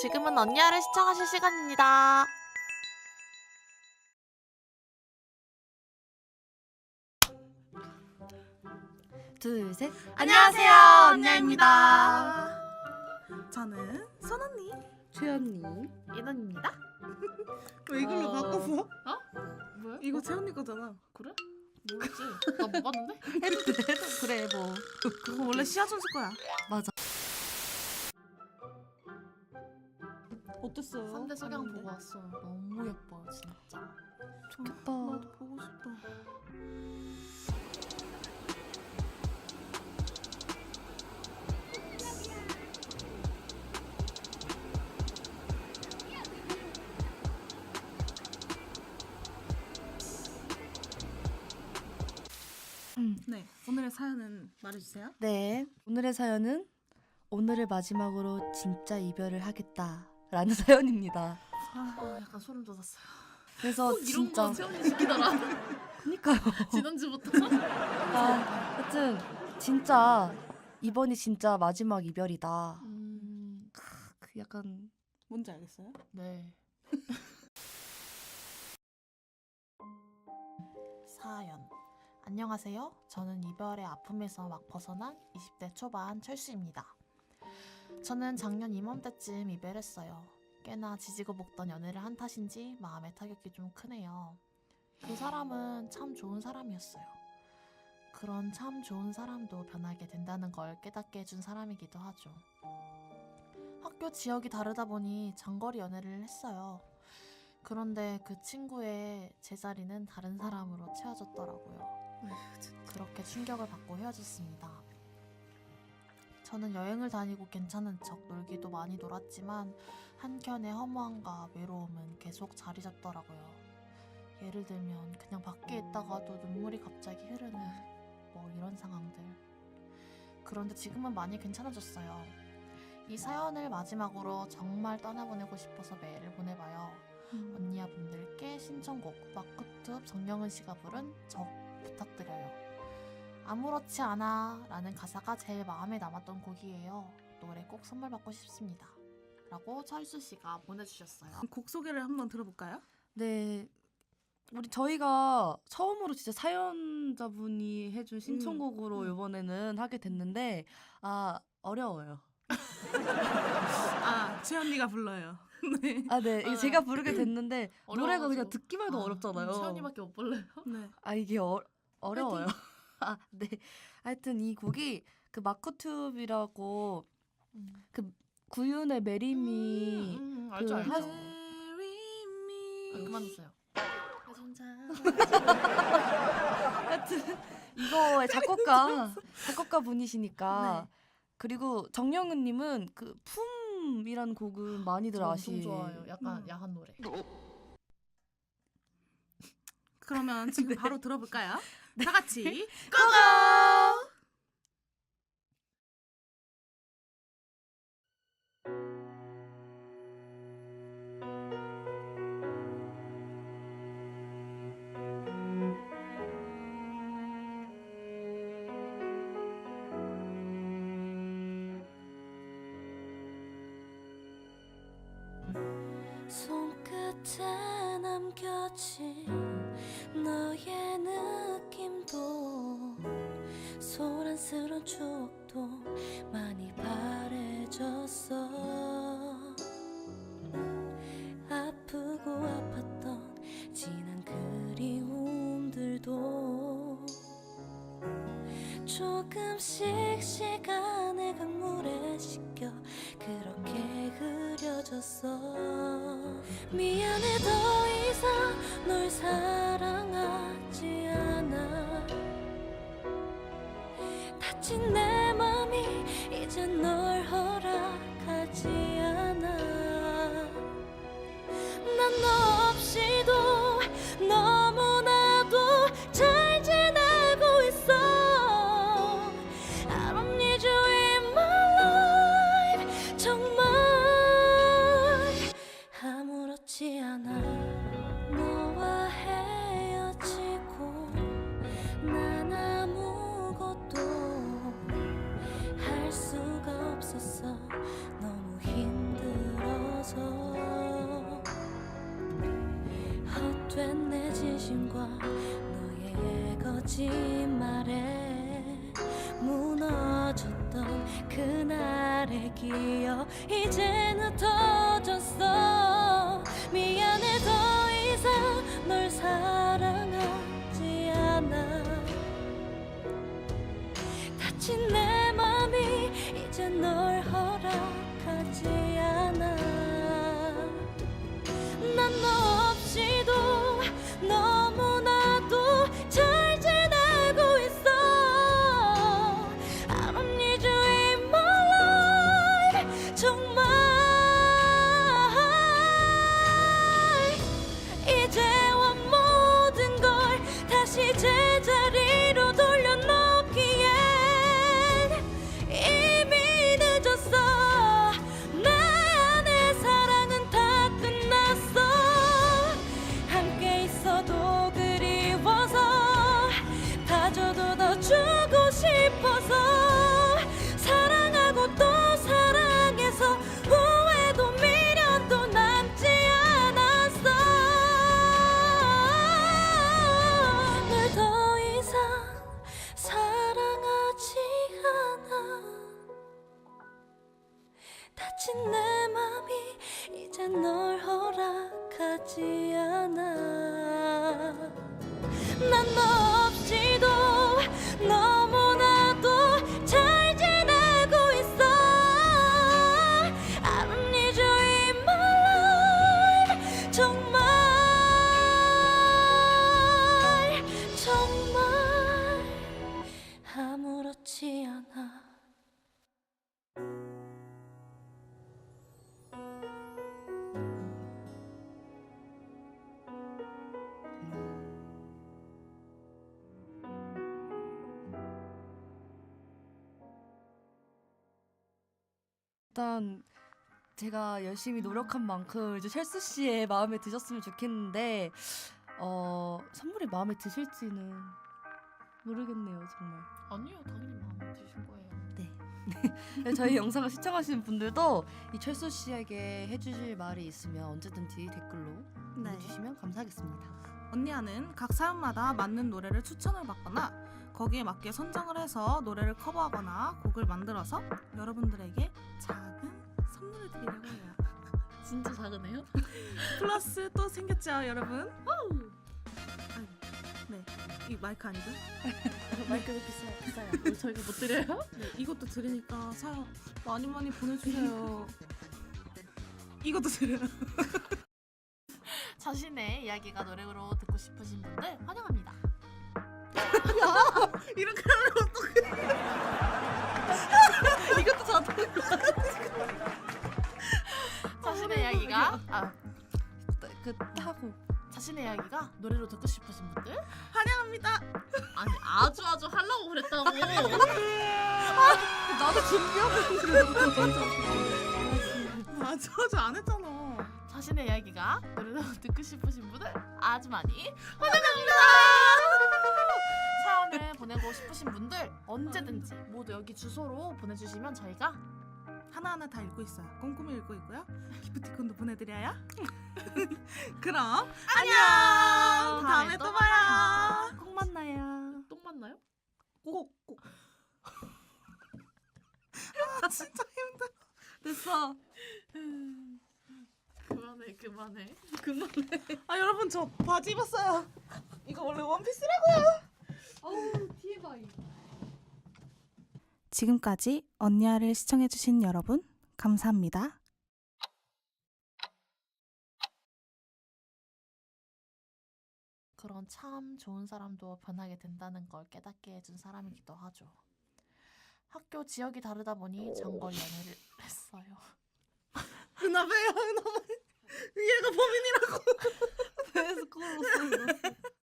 지금은 언니야를 시청하실 시간입니다. 둘, 셋. 안녕하세요, 언니야입니다. 저는 선언니. 최언니. 이은입니다. 왜 이걸로 어. 바꿨어? 뭐야? 이거 채언니 거잖아. 그래? 모르지. 나 못 봤는데? 해도 돼, 해도 그래, 뭐. 그거 원래 시아 준수 거야. 맞아. 어땠어요? 3대 석양 봤는데? 보고 왔어. 너무 예뻐요, 진짜. 좋겠다. 나도 보고 싶다. 음. 네, 오늘의 사연은 말해주세요. 네. 오늘의 사연은 오늘을 마지막으로 진짜 이별을 하겠다 라는 사연입니다. 아, 약간 소름 돋았어요. 그래서 이런 진짜 거 체험이 시키더라. 그니까요. 지난주부터. 아, 하여튼 진짜 이번이 진짜 마지막 이별이다. 음, 그 약간 뭔지 알겠어요? 네. 사연. 안녕하세요. 저는 이별의 아픔에서 막 벗어난 20대 초반 철수입니다. 저는 작년 이맘때쯤 이별했어요. 꽤나 지지고 볶던 연애를 한 탓인지 마음의 타격이 좀 크네요. 그 사람은 참 좋은 사람이었어요. 그런 참 좋은 사람도 변하게 된다는 걸 깨닫게 해준 사람이기도 하죠. 학교 지역이 다르다 보니 장거리 연애를 했어요. 그런데 그 친구의 제자리는 다른 사람으로 채워졌더라고요. 그렇게 충격을 받고 헤어졌습니다. 저는 여행을 다니고 괜찮은 척 놀기도 많이 놀았지만 한켠의 허무함과 외로움은 계속 자리 잡더라고요. 예를 들면 그냥 밖에 있다가도 눈물이 갑자기 흐르는 뭐 이런 상황들. 그런데 지금은 많이 괜찮아졌어요. 이 사연을 마지막으로 정말 떠나보내고 싶어서 메일을 보내봐요. 언니야 분들께 신청곡 마크툽 정영은 씨가 부른 적 부탁드려요. 아무렇지 않아 라는 가사가 제일 마음에 남았던 곡이에요. 노래 꼭 선물 받고 싶습니다. 라고 철수 씨가 보내주셨어요. 곡 소개를 한번 들어볼까요? 네. 우리 저희가 처음으로 진짜 사연자분이 해준 신청곡으로 음. 이번에는 하게 됐는데 아 어려워요. 아, 채언니가 불러요. 네. 아 네, 이게 아. 제가 부르게 됐는데 노래가 그냥 어려워가지고. 듣기만 해도 어렵잖아요. 채연이밖에 못 불러요. 네. 아 이게 어, 어려워요. 아 네. 하여튼 이 곡이 그 마커툽이라고 구윤의 메리미 음, 음, 그 알죠 알죠. 한- Marry me. 아, 그만두세요. 하여튼 이거의 작곡가 작곡가 분이시니까 네. 그리고 정영은님은 그 품이라는 곡은 많이들 저 아시. 좋아요. 약간 음. 야한 노래. 그러면 지금 바로 들어볼까요? 다 같이 고고. 손끝에 남겨진 너의 느낌 추억도 많이 바래졌어. 아프고 아팠던 지난 그리움들도 조금씩 시간의 강물에 씻겨 그렇게 흐려졌어. 미안해 더 이상 널 사랑 다친 내 맘이 이제 널 허락하지 않아. 난 너 없이도 너무나도 잘 지내고 있어. I don't need you in my life. 정말 아무렇지 않아. 너와 헤 된 내 진심과 너의 거짓말에 무너졌던 그날의 기억. 이젠 흩어졌어. 미안해 더 이상 널 사랑하지 않아. 다친 내 맘이 이제 널 허락하지 않아. 난너 난 일단 제가 열심히 노력한 만큼 이제 철수 씨의 마음에 드셨으면 좋겠는데 어 선물이 마음에 드실지는 모르겠네요 정말. 아니요, 당연히 마음에 드실 거예요. 네, 저희 영상을 시청하시는 분들도 이 철수 씨에게 해주실 말이 있으면 언제든지 댓글로 네. 보내주시면 감사하겠습니다. 언니아는 각 사연마다 맞는 노래를 추천을 받거나 거기에 맞게 선정을 해서 노래를 커버하거나 곡을 만들어서 여러분들에게 작 진짜 작으네요. 플러스 또 생겼죠, 여러분? 아이고, 네, 이 마이크 아니죠? 마이크가 비싸요, 비싸요. 뭐 저희가 못 드려요? 네, 이것도 드리니까 사연 많이 많이 보내주세요. 이것도 드려요. 자신의 이야기가 노래로 듣고 싶으신 분들 환영합니다. 이렇게 하면 이야기가 아, 그 하고 자신의 이야기가 노래로 듣고 싶으신 분들 환영합니다. 아니 아주 아주 하려고 그랬다고. 나도 준비하고 있는데 맞아, 저안 했잖아. 자신의 이야기가 노래로 듣고 싶으신 분들 아주 많이 환영합니다. 사연을 보내고 싶으신 분들 언제든지 모두 여기 주소로 보내주시면 저희가 하나하나 다 읽고 있어요. 꼼꼼히 읽고 있고요. 기프티콘도 보내드려요. 그럼 안녕. 다음에 또 봐요. 꼭 만나요. 똥 맞나요? 꼭 꼭. 아 진짜 힘들어. 됐어. 그만해 그만해. 아 여러분 저 바지 입었어요. 이거 원래 원피스라고요. 어우. 지금까지 언니아를 시청해주신 여러분, 감사합니다. 그런 참 좋은 사람도 변하게 된다는 걸 깨닫게 해준 사람이기도 하죠. 학교 지역이 다르다 보니 장거리 연애를 했어요. 누나 왜요? 누나 왜? 얘가 범인이라고. 그래서 그걸로 쓰는 거.